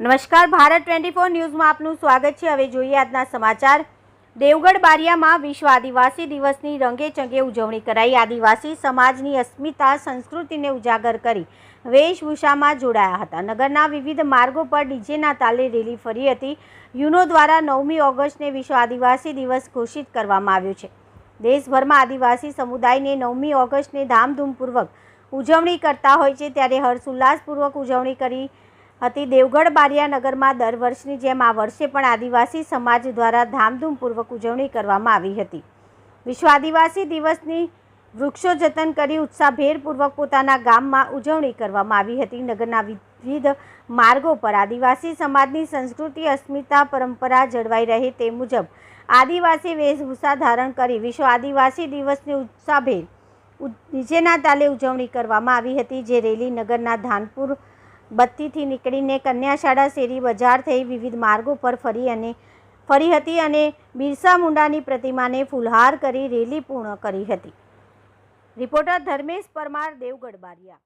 નમસ્કાર, Bharat twenty four ન્યૂઝમાં આપનું સ્વાગત છે. હવે જોઈએ આજના સમાચાર. દેવગઢ બારિયામાં વિશ્વ આદિવાસી દિવસની રંગે ચંગે ઉજવણી કરાઈ. આદિવાસી સમાજની અસ્મિતા સંસ્કૃતિને ઉજાગર કરી વેશભૂષામાં જોડાયા હતા. નગરના વિવિધ માર્ગો પર ડીજેના તાલે રેલી ફરી હતી. યુનો દ્વારા નવમી ઓગસ્ટને વિશ્વ આદિવાસી દિવસ ઘોષિત કરવામાં આવ્યો છે. દેશભરમાં આદિવાસી સમુદાયને નવમી ઓગસ્ટને ધામધૂમપૂર્વક ઉજવણી કરતા હોય છે, ત્યારે હર્ષોલ્લાસપૂર્વક ઉજવણી કરી હતી. દેવગઢ બારિયા નગરમાં દર વર્ષની જેમ આ વર્ષે પણ આદિવાસી સમાજ દ્વારા ધામધૂમપૂર્વક ઉજવણી કરવામાં આવી હતી. વિશ્વ આદિવાસી દિવસની વૃક્ષો જતન કરી ઉત્સાહભેરપૂર્વક પોતાના ગામમાં ઉજવણી કરવામાં આવી હતી. નગરના વિવિધ માર્ગો પર આદિવાસી સમાજની સંસ્કૃતિ, અસ્મિતા, પરંપરા જળવાઈ રહે તે મુજબ આદિવાસી વેશભૂષા ધારણ કરી વિશ્વ આદિવાસી દિવસની ઉત્સાહભેર નીચેના તાલે ઉજવણી કરવામાં આવી હતી. જે રેલી નગરના ધાનપુર બત્તીથી નીકળીને કન્યાશાળા શેરી બજાર થઈ વિવિધ માર્ગો પર ફરી અને ફરી હતી અને બિરસા મુંડાની પ્રતિમાને ફૂલહાર કરી રેલી પૂર્ણ કરી હતી. રિપોર્ટર ધર્મેશ પરમાર, દેવગઢ બારિયા.